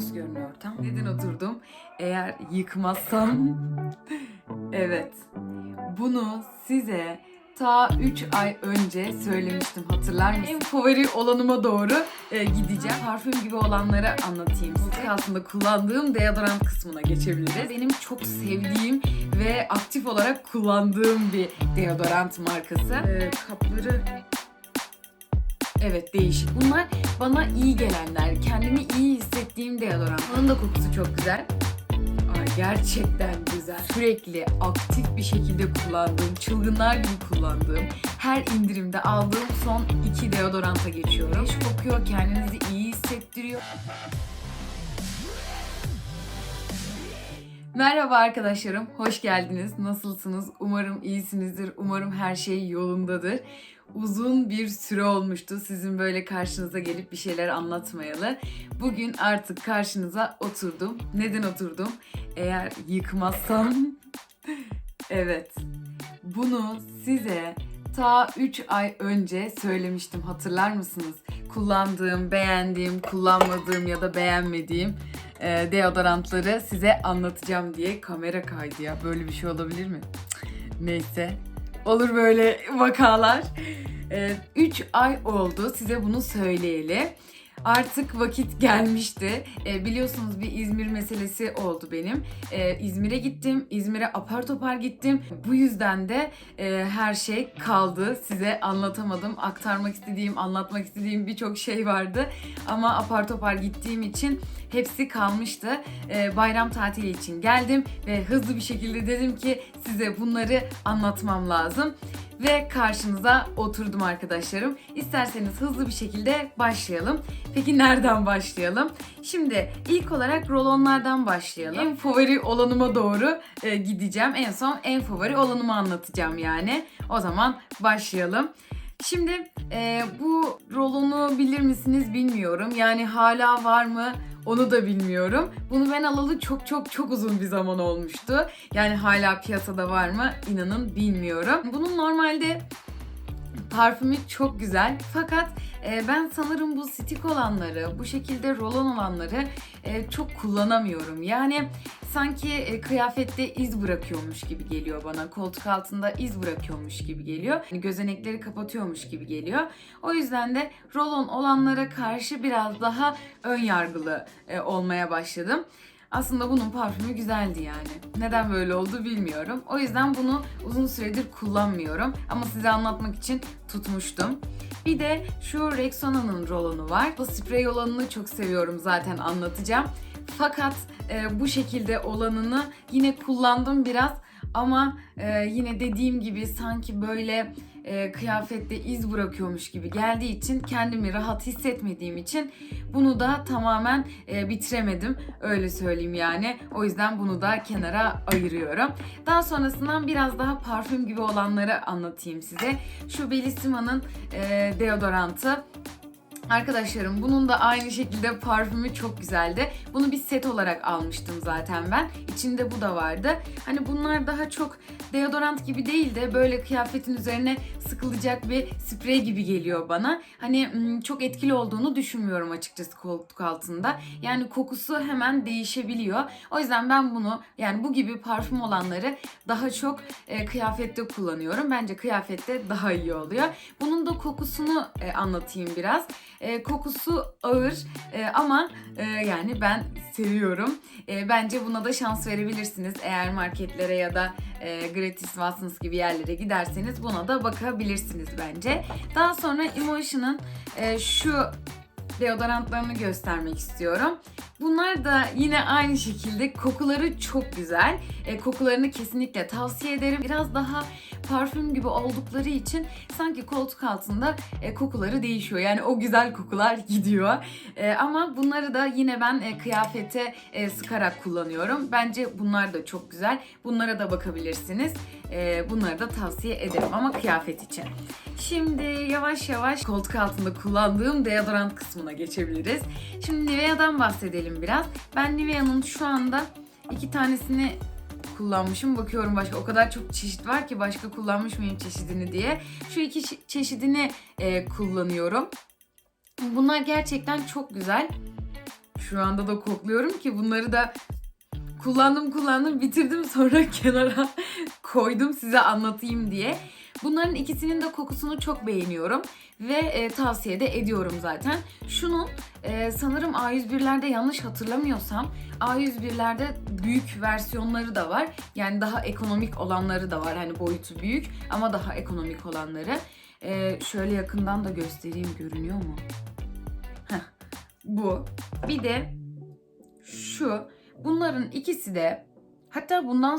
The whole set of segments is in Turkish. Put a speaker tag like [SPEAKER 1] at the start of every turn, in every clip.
[SPEAKER 1] Nasıl görünüyor ortam? Neden oturdum? Eğer yıkmazsam... evet. Bunu size ta 3 ay önce söylemiştim hatırlar mısınız? En favori olanıma doğru e, gideceğim. Parfüm gibi olanları anlatayım size. Aslında kullandığım deodorant kısmına geçebiliriz. Benim çok sevdiğim ve aktif olarak kullandığım bir deodorant markası. E, kapları Evet değişik. Bunlar bana iyi gelenler, kendimi iyi hissettiğim deodorant. Onun da kokusu çok güzel. Ay, gerçekten güzel. Sürekli aktif bir şekilde kullandığım, çılgınlar gibi kullandığım, her indirimde aldığım son iki deodoranta geçiyorum. Fresh kokuyor, kendinizi iyi hissettiriyor. Merhaba arkadaşlarım, hoş geldiniz. Nasılsınız? Umarım iyisinizdir. Umarım her şey yolundadır. Uzun bir süre olmuştu sizin böyle karşınıza gelip bir şeyler anlatmayalı. Bugün artık karşınıza oturdum. Neden oturdum? Eğer yıkmazsam... evet. Bunu size ta 3 ay önce söylemiştim hatırlar mısınız? Kullandığım, beğendiğim, kullanmadığım ya da beğenmediğim e, deodorantları size anlatacağım diye kamera kaydı ya. Böyle bir şey olabilir mi? Neyse. Olur böyle vakalar. 3 ay oldu size bunu söyleyeli. Artık vakit gelmişti. E, biliyorsunuz bir İzmir meselesi oldu benim. E, İzmir'e gittim. İzmir'e apar topar gittim. Bu yüzden de e, her şey kaldı. Size anlatamadım. Aktarmak istediğim, anlatmak istediğim birçok şey vardı. Ama apar topar gittiğim için hepsi kalmıştı. E, bayram tatili için geldim ve hızlı bir şekilde dedim ki size bunları anlatmam lazım ve karşınıza oturdum arkadaşlarım. İsterseniz hızlı bir şekilde başlayalım. Peki nereden başlayalım? Şimdi ilk olarak rolonlardan başlayalım. En favori olanıma doğru e, gideceğim. En son en favori olanımı anlatacağım yani. O zaman başlayalım. Şimdi e, bu rolonu bilir misiniz bilmiyorum. Yani hala var mı onu da bilmiyorum. Bunu ben alalı çok çok çok uzun bir zaman olmuştu. Yani hala piyasada var mı inanın bilmiyorum. Bunun normalde parfümü çok güzel. Fakat e, ben sanırım bu stick olanları, bu şekilde rolon olanları e, çok kullanamıyorum. Yani sanki e, kıyafette iz bırakıyormuş gibi geliyor bana. Koltuk altında iz bırakıyormuş gibi geliyor. Gözenekleri kapatıyormuş gibi geliyor. O yüzden de rolon olanlara karşı biraz daha ön yargılı e, olmaya başladım. Aslında bunun parfümü güzeldi yani. Neden böyle oldu bilmiyorum. O yüzden bunu uzun süredir kullanmıyorum. Ama size anlatmak için tutmuştum. Bir de şu Rexona'nın rolonu var. Bu sprey olanını çok seviyorum zaten anlatacağım. Fakat e, bu şekilde olanını yine kullandım biraz. Ama e, yine dediğim gibi sanki böyle e, kıyafette iz bırakıyormuş gibi geldiği için kendimi rahat hissetmediğim için bunu da tamamen e, bitiremedim. Öyle söyleyeyim yani. O yüzden bunu da kenara ayırıyorum. Daha sonrasından biraz daha parfüm gibi olanları anlatayım size. Şu Bellissima'nın e, deodorantı. Arkadaşlarım bunun da aynı şekilde parfümü çok güzeldi. Bunu bir set olarak almıştım zaten ben. İçinde bu da vardı. Hani bunlar daha çok deodorant gibi değil de böyle kıyafetin üzerine sıkılacak bir sprey gibi geliyor bana. Hani çok etkili olduğunu düşünmüyorum açıkçası koltuk altında. Yani kokusu hemen değişebiliyor. O yüzden ben bunu yani bu gibi parfüm olanları daha çok e, kıyafette kullanıyorum. Bence kıyafette daha iyi oluyor. Bunun da kokusunu e, anlatayım biraz. E, kokusu ağır e, ama e, yani ben seviyorum. E, bence buna da şans verebilirsiniz. Eğer marketlere ya da e, Gratis Watsons gibi yerlere giderseniz buna da bakabilirsiniz bence. Daha sonra Emotion'ın e, şu deodorantlarını göstermek istiyorum. Bunlar da yine aynı şekilde kokuları çok güzel. E, kokularını kesinlikle tavsiye ederim. Biraz daha parfüm gibi oldukları için sanki koltuk altında e, kokuları değişiyor. Yani o güzel kokular gidiyor. E, ama bunları da yine ben e, kıyafete e, sıkarak kullanıyorum. Bence bunlar da çok güzel. Bunlara da bakabilirsiniz. E, bunları da tavsiye ederim ama kıyafet için. Şimdi yavaş yavaş koltuk altında kullandığım deodorant kısmına geçebiliriz. Şimdi Nivea'dan bahsedelim biraz. Ben Nivea'nın şu anda iki tanesini kullanmışım. Bakıyorum başka o kadar çok çeşit var ki başka kullanmış mıyım çeşidini diye. Şu iki çe- çeşidini e, kullanıyorum. Bunlar gerçekten çok güzel. Şu anda da kokluyorum ki bunları da kullandım kullandım bitirdim sonra kenara koydum size anlatayım diye. Bunların ikisinin de kokusunu çok beğeniyorum ve e, tavsiye de ediyorum zaten. Şunun e, sanırım A101'lerde yanlış hatırlamıyorsam A101'lerde büyük versiyonları da var. Yani daha ekonomik olanları da var. Hani boyutu büyük ama daha ekonomik olanları. E, şöyle yakından da göstereyim görünüyor mu? Heh, bu. Bir de şu. Bunların ikisi de hatta bundan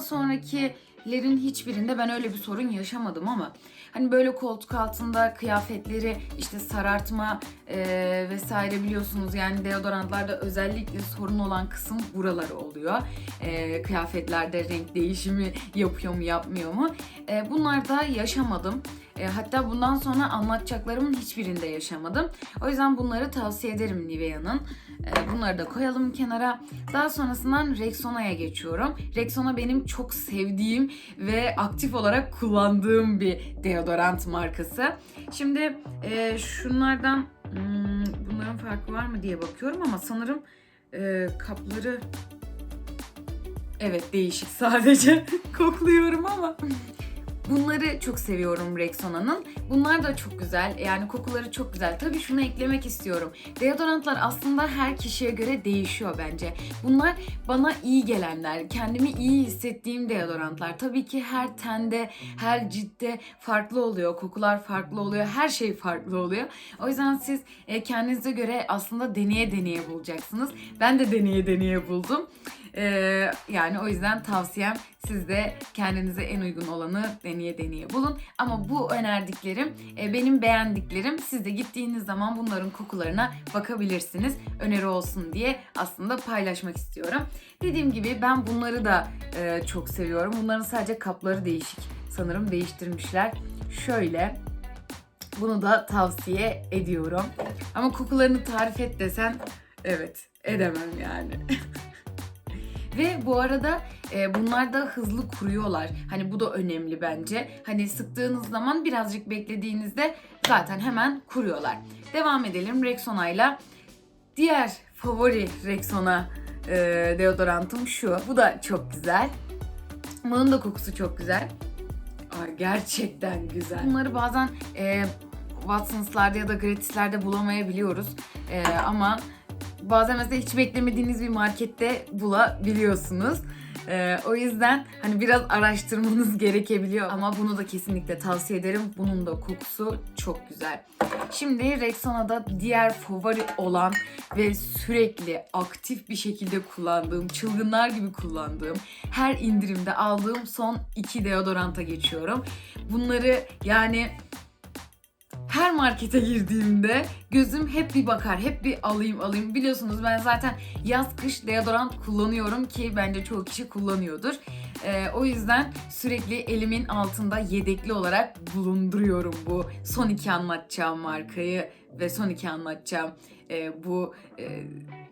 [SPEAKER 1] sonrakilerin hiçbirinde ben öyle bir sorun yaşamadım ama hani böyle koltuk altında kıyafetleri işte sarartma e, vesaire biliyorsunuz yani deodorantlarda özellikle sorun olan kısım buraları oluyor. E, kıyafetlerde renk değişimi yapıyor mu yapmıyor mu? E, bunlarda yaşamadım. E, hatta bundan sonra anlatacaklarımın hiçbirinde yaşamadım. O yüzden bunları tavsiye ederim Nivea'nın. E, bunları da koyalım kenara. Daha sonrasından Rexona'ya geçiyorum. Rexona benim çok sevdiğim ve aktif olarak kullandığım bir deodorant markası. Şimdi e, şunlardan hmm, bunların farkı var mı diye bakıyorum ama sanırım e, kapları evet değişik sadece kokluyorum ama Bunları çok seviyorum Rexona'nın. Bunlar da çok güzel. Yani kokuları çok güzel. Tabii şunu eklemek istiyorum. Deodorantlar aslında her kişiye göre değişiyor bence. Bunlar bana iyi gelenler, kendimi iyi hissettiğim deodorantlar. Tabii ki her tende, her ciltte farklı oluyor. Kokular farklı oluyor. Her şey farklı oluyor. O yüzden siz e, kendinize göre aslında deneye deneye bulacaksınız. Ben de deneye deneye buldum. Ee, yani o yüzden tavsiyem siz de kendinize en uygun olanı deneye deneye bulun. Ama bu önerdiklerim e, benim beğendiklerim. Siz de gittiğiniz zaman bunların kokularına bakabilirsiniz. Öneri olsun diye aslında paylaşmak istiyorum. Dediğim gibi ben bunları da e, çok seviyorum. Bunların sadece kapları değişik. Sanırım değiştirmişler. Şöyle bunu da tavsiye ediyorum. Ama kokularını tarif et desen evet edemem yani. Ve bu arada e, bunlar da hızlı kuruyorlar. Hani bu da önemli bence. Hani sıktığınız zaman birazcık beklediğinizde zaten hemen kuruyorlar. Devam edelim Rexona'yla. Diğer favori Rexona e, deodorantım şu. Bu da çok güzel. Bunun da kokusu çok güzel. Ay, gerçekten güzel. Bunları bazen e, Watson's'larda ya da Gratis'lerde bulamayabiliyoruz. E, ama bazen mesela hiç beklemediğiniz bir markette bulabiliyorsunuz. Ee, o yüzden hani biraz araştırmanız gerekebiliyor ama bunu da kesinlikle tavsiye ederim. Bunun da kokusu çok güzel. Şimdi Rexona'da diğer favori olan ve sürekli aktif bir şekilde kullandığım, çılgınlar gibi kullandığım, her indirimde aldığım son iki deodoranta geçiyorum. Bunları yani her markete girdiğimde gözüm hep bir bakar, hep bir alayım alayım. Biliyorsunuz ben zaten yaz kış deodorant kullanıyorum ki bence çoğu kişi kullanıyordur. Ee, o yüzden sürekli elimin altında yedekli olarak bulunduruyorum bu son iki anlatacağım markayı ve son iki anlatacağım e, bu e,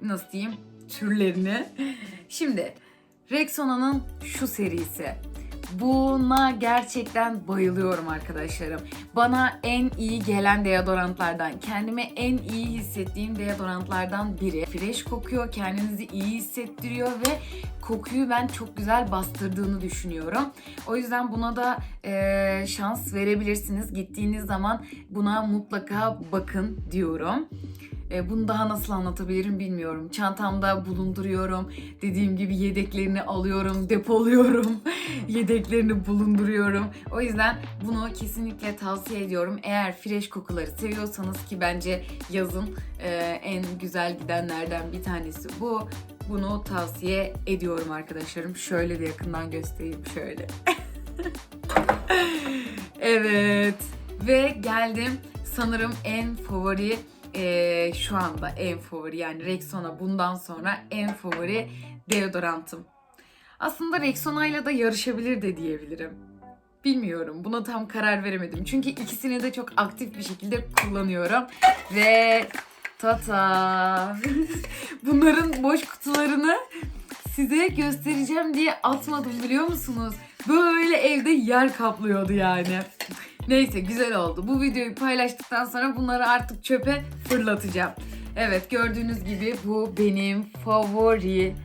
[SPEAKER 1] nasıl diyeyim türlerini. Şimdi Rexona'nın şu serisi. Buna gerçekten bayılıyorum arkadaşlarım. Bana en iyi gelen deodorantlardan, kendime en iyi hissettiğim deodorantlardan biri. Fresh kokuyor, kendinizi iyi hissettiriyor ve kokuyu ben çok güzel bastırdığını düşünüyorum. O yüzden buna da e, şans verebilirsiniz. Gittiğiniz zaman buna mutlaka bakın diyorum. E, bunu daha nasıl anlatabilirim bilmiyorum. Çantamda bulunduruyorum. Dediğim gibi yedeklerini alıyorum, depoluyorum. yedeklerini bulunduruyorum. O yüzden bunu kesinlikle tavsiye ediyorum. Eğer fresh kokuları seviyorsanız ki bence yazın e, en güzel gidenlerden bir tanesi bu. Bunu tavsiye ediyorum arkadaşlarım. Şöyle de yakından göstereyim şöyle. evet. Ve geldim sanırım en favori e, şu anda en favori yani Rexona bundan sonra en favori deodorantım. Aslında Rexona'yla da yarışabilir de diyebilirim. Bilmiyorum. Buna tam karar veremedim. Çünkü ikisini de çok aktif bir şekilde kullanıyorum. Ve tata. Bunların boş kutularını size göstereceğim diye atmadım biliyor musunuz? Böyle evde yer kaplıyordu yani. Neyse güzel oldu. Bu videoyu paylaştıktan sonra bunları artık çöpe fırlatacağım. Evet gördüğünüz gibi bu benim favori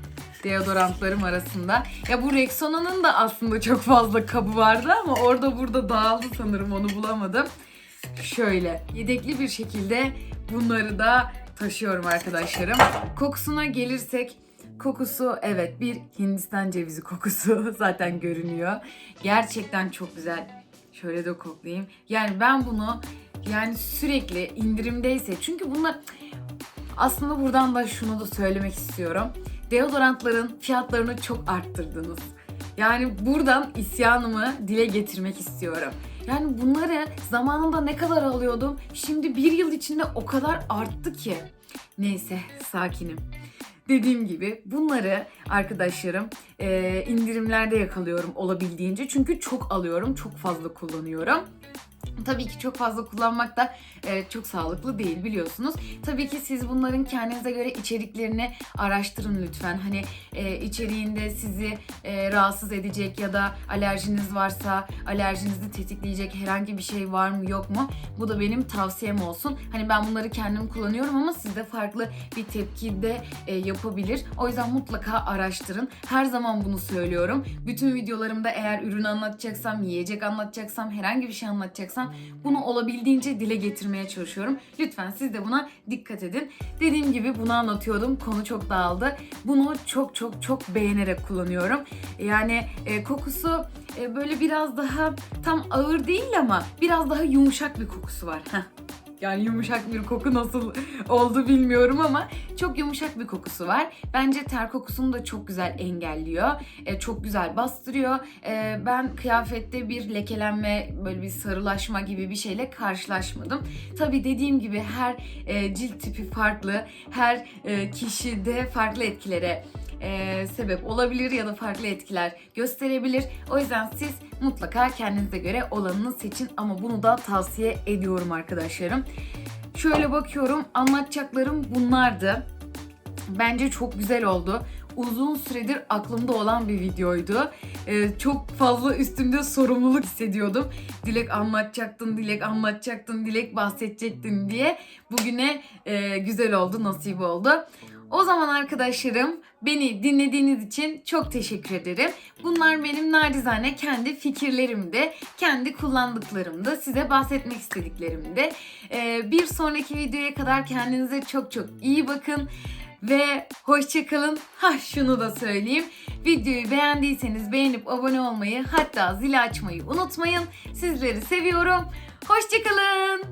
[SPEAKER 1] deodorantlarım arasında. Ya bu Rexona'nın da aslında çok fazla kabı vardı ama orada burada dağıldı sanırım onu bulamadım. Şöyle yedekli bir şekilde bunları da taşıyorum arkadaşlarım. Kokusuna gelirsek kokusu evet bir Hindistan cevizi kokusu zaten görünüyor. Gerçekten çok güzel. Şöyle de koklayayım. Yani ben bunu yani sürekli indirimdeyse çünkü bunlar aslında buradan da şunu da söylemek istiyorum. Deodorantların fiyatlarını çok arttırdınız. Yani buradan isyanımı dile getirmek istiyorum. Yani bunları zamanında ne kadar alıyordum, şimdi bir yıl içinde o kadar arttı ki. Neyse sakinim. Dediğim gibi bunları arkadaşlarım eee, indirimlerde yakalıyorum olabildiğince. Çünkü çok alıyorum, çok fazla kullanıyorum. Tabii ki çok fazla kullanmak da e, çok sağlıklı değil biliyorsunuz. Tabii ki siz bunların kendinize göre içeriklerini araştırın lütfen. Hani e, içeriğinde sizi e, rahatsız edecek ya da alerjiniz varsa alerjinizi tetikleyecek herhangi bir şey var mı yok mu? Bu da benim tavsiyem olsun. Hani ben bunları kendim kullanıyorum ama sizde farklı bir tepki de e, yapabilir. O yüzden mutlaka araştırın. Her zaman bunu söylüyorum. Bütün videolarımda eğer ürün anlatacaksam, yiyecek anlatacaksam, herhangi bir şey anlatacaksam bunu olabildiğince dile getirmeye çalışıyorum. Lütfen siz de buna dikkat edin. Dediğim gibi bunu anlatıyordum. Konu çok dağıldı. Bunu çok çok çok beğenerek kullanıyorum. Yani e, kokusu e, böyle biraz daha tam ağır değil ama biraz daha yumuşak bir kokusu var. Heh. Yani yumuşak bir koku nasıl oldu bilmiyorum ama çok yumuşak bir kokusu var. Bence ter kokusunu da çok güzel engelliyor. E, çok güzel bastırıyor. E, ben kıyafette bir lekelenme, böyle bir sarılaşma gibi bir şeyle karşılaşmadım. Tabii dediğim gibi her e, cilt tipi farklı. Her e, kişide farklı etkilere e, sebep olabilir ya da farklı etkiler gösterebilir. O yüzden siz mutlaka kendinize göre olanını seçin ama bunu da tavsiye ediyorum arkadaşlarım. Şöyle bakıyorum anlatacaklarım bunlardı. Bence çok güzel oldu. Uzun süredir aklımda olan bir videoydu. Ee, çok fazla üstümde sorumluluk hissediyordum. Dilek anlatacaktın, Dilek anlatacaktın, Dilek bahsedecektin diye. Bugüne e, güzel oldu, nasip oldu. O zaman arkadaşlarım beni dinlediğiniz için çok teşekkür ederim. Bunlar benim nacizane kendi fikirlerimdi, kendi kullandıklarımdı, size bahsetmek istediklerimdi. Ee, bir sonraki videoya kadar kendinize çok çok iyi bakın ve hoşçakalın. Ha şunu da söyleyeyim. Videoyu beğendiyseniz beğenip abone olmayı hatta zili açmayı unutmayın. Sizleri seviyorum. Hoşçakalın.